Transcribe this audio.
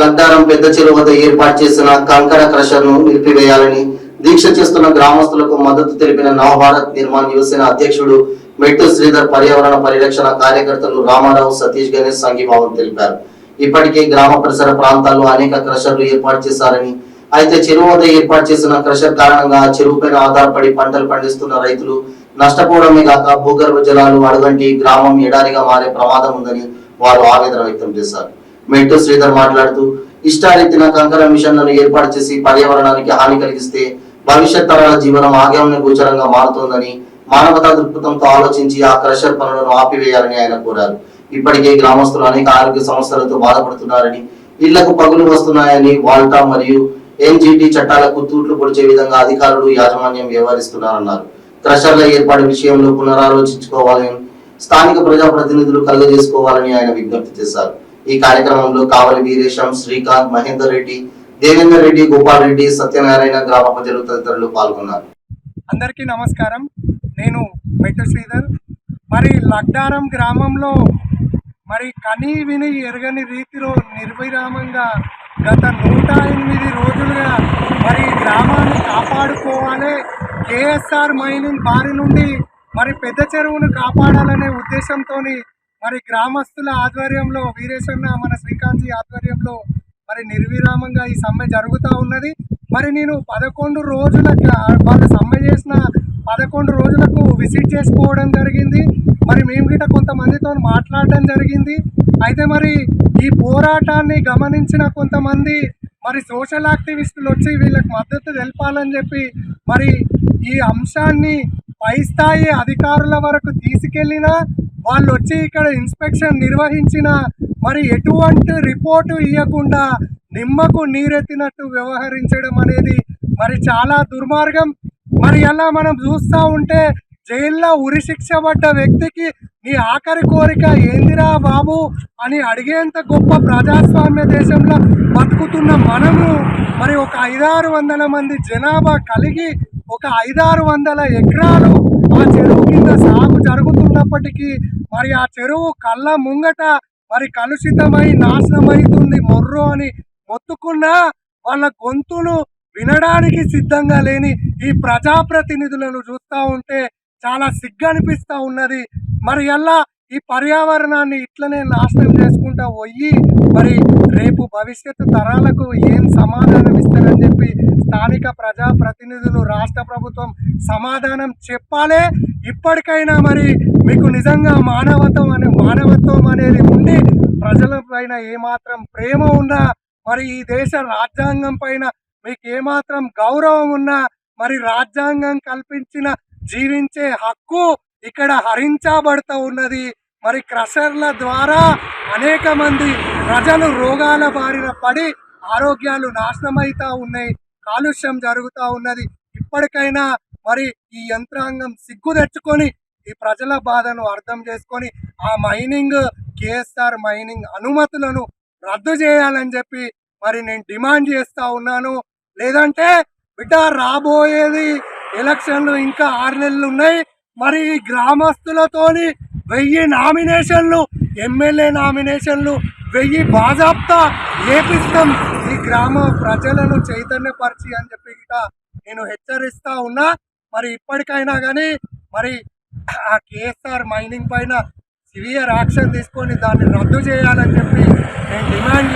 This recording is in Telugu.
లడ్డారం పెద్ద చెరువు వద్ద ఏర్పాటు చేసిన కంకర క్రషర్ను నిలిపివేయాలని దీక్ష చేస్తున్న గ్రామస్తులకు మద్దతు తెలిపిన నవభారత్ నిర్మాణ్ యువసేన అధ్యక్షుడు మెట్టు శ్రీధర్ పర్యావరణ పరిరక్షణ కార్యకర్తలు రామారావు సతీష్ గణేష్ సంఘీభావం తెలిపారు. ఇప్పటికే గ్రామ పరిసర ప్రాంతాల్లో అనేక క్రషర్లు ఏర్పాటు చేశారని అయితే చెరువు వద్ద ఏర్పాటు చేసిన క్రషర్ కారణంగా ఆ చెరువుపైన ఆధారపడి పంటలు పండిస్తున్న రైతులు నష్టపోవడమే కాక భూగర్భ జలాలు అడుగంటి గ్రామం ఎడారిగా మారే ప్రమాదం ఉందని వారు ఆవేదన వ్యక్తం చేశారు. మెట్టు శ్రీధర్ మాట్లాడుతూ ఇష్టారీతిన కంకర మిషన్లను ఏర్పాటు చేసి పర్యావరణానికి హాని కలిగిస్తే భవిష్యత్ తరాల జీవనం ఆగమ్య గోచరంగా మారుతోందని మానవతా దృక్పథంతో ఆలోచించి ఆ క్రషర్ పనులను ఆపివేయాలని ఆయన కోరారు. ఇప్పటికే గ్రామస్తులు అనేక ఆరోగ్య సమస్యలతో బాధపడుతున్నారని ఇళ్ళకు పగులు వస్తున్నాయని వాల్టా మరియు ఎన్జిటి చట్టాలకు తూట్లు పొడిచే విధంగా అధికారులు యాజమాన్యం వ్యవహరిస్తున్నారన్నారు. క్రషర్ల ఏర్పాటు విషయంలో పునరాలోచించుకోవాలని స్థానిక ప్రజాప్రతినిధులు కలుగజేసుకోవాలని ఆయన విజ్ఞప్తి చేశారు. ఈ కార్యక్రమంలో కావలి వీరేశం శ్రీకాంత్ మహేందర్ రెడ్డి దేవేందర్ రెడ్డి గోపాల్ రెడ్డి సత్యనారాయణ గ్రామ ప్రజలు తదితరులు పాల్గొన్నారు. అందరికీ నమస్కారం. నేను మెట్టు శ్రీధర్. మరి లగ్డారం గ్రామంలో మరి కని విని ఎరగని రీతిలో నిర్విరామంగా గత నూట ఎనిమిది రోజులుగా మరి గ్రామాన్ని కాపాడుకోవాలి కేఎస్ఆర్ మైనింగ్ బారి నుండి మరి పెద్ద చెరువును కాపాడాలనే ఉద్దేశంతో మరి గ్రామస్తుల ఆధ్వర్యంలో వీరేశన్న మన శ్రీకాంత్జీ ఆధ్వర్యంలో మరి నిర్విరామంగా ఈ సమ్మె జరుగుతూ ఉన్నది. మరి నేను పదకొండు రోజుల వాళ్ళు సమ్మె చేసిన పదకొండు రోజులకు విజిట్ చేసుకోవడం జరిగింది. మరి మేము గిట్ట కొంతమందితో మాట్లాడడం జరిగింది. అయితే మరి ఈ పోరాటాన్ని గమనించిన కొంతమంది మరి సోషల్ యాక్టివిస్టులు వచ్చి వీళ్ళకి మద్దతు తెలపాలని చెప్పి మరి ఈ అంశాన్ని పై స్థాయి అధికారుల వరకు తీసుకెళ్ళినా వాళ్ళు వచ్చి ఇక్కడ ఇన్స్పెక్షన్ నిర్వహించిన మరి ఎటువంటి రిపోర్టు ఇవ్వకుండా నిమ్మకు నీరెత్తినట్టు వ్యవహరించడం అనేది మరి చాలా దుర్మార్గం. మరి అలా మనం చూస్తూ ఉంటే జైల్లో ఉరి శిక్ష పడ్డ వ్యక్తికి నీ ఆఖరి కోరిక ఏందిరా బాబు అని అడిగేంత గొప్ప ప్రజాస్వామ్య దేశంలో బతుకుతున్న మనము మరి ఒక ఐదారు వందల మంది జనాభా కలిగి ఒక ఐదారు వందల ఎకరాలు ఆ చెరువు కింద సాగు జరుగుతున్నప్పటికీ మరి ఆ చెరువు కళ్ళ ముంగట మరి కలుషితమై నాశనమవుతుంది మొర్రు అని మొత్తుకున్నా వాళ్ళ గొంతును వినడానికి సిద్ధంగా లేని ఈ ప్రజాప్రతినిధులను చూస్తూ ఉంటే చాలా సిగ్గు అనిపిస్తూ ఉన్నది. మరి ఎలా ఈ పర్యావరణాన్ని ఇట్లనే నాశనం చేసుకుంటా పోయి మరి రేపు భవిష్యత్తు తరాలకు ఏం సమాధానం ఇస్తారని చెప్పి స్థానిక ప్రజాప్రతినిధులు రాష్ట్ర ప్రభుత్వం సమాధానం చెప్పాలే. ఇప్పటికైనా మరి మీకు నిజంగా మానవత్వం అనే మానవత్వం అనేది ఉండి ప్రజల పైన ఏమాత్రం ప్రేమ ఉన్నా మరి ఈ దేశ రాజ్యాంగం పైన మీకు ఏమాత్రం గౌరవం ఉన్నా మరి రాజ్యాంగం కల్పించిన జీవించే హక్కు ఇక్కడ హరించబడుతూ ఉన్నది. మరి క్రషర్ల ద్వారా అనేక మంది ప్రజలు రోగాల బారిన పడి ఆరోగ్యాలు నాశనమవుతా ఉన్నాయి. కాలుష్యం జరుగుతూ ఉన్నది. ఇప్పటికైనా మరి ఈ యంత్రాంగం సిగ్గు తెచ్చుకొని ఈ ప్రజల బాధను అర్థం చేసుకొని ఆ మైనింగ్ కేఎస్ఆర్ మైనింగ్ అనుమతులను రద్దు చేయాలని చెప్పి మరి నేను డిమాండ్ చేస్తా ఉన్నాను. లేదంటే బిడ్డ రాబోయేది ఎలక్షన్లు ఇంకా ఆరు నెలలు ఉన్నాయి. మరి ఈ గ్రామస్తులతోని వెయ్యి నామినేషన్లు ఎమ్మెల్యే నామినేషన్లు వెయ్యి బాజాప్తా ఏపిస్తాం ఈ గ్రామ ప్రజలను చైతన్యపరిచి అని చెప్పి నేను హెచ్చరిస్తా ఉన్నా. మరి ఇప్పటికైనా కానీ మరి ఆ కేఎస్ఆర్ మైనింగ్ పైన సివియర్ యాక్షన్ తీసుకొని దాన్ని రద్దు చేయాలని చెప్పి నేను డిమాండ్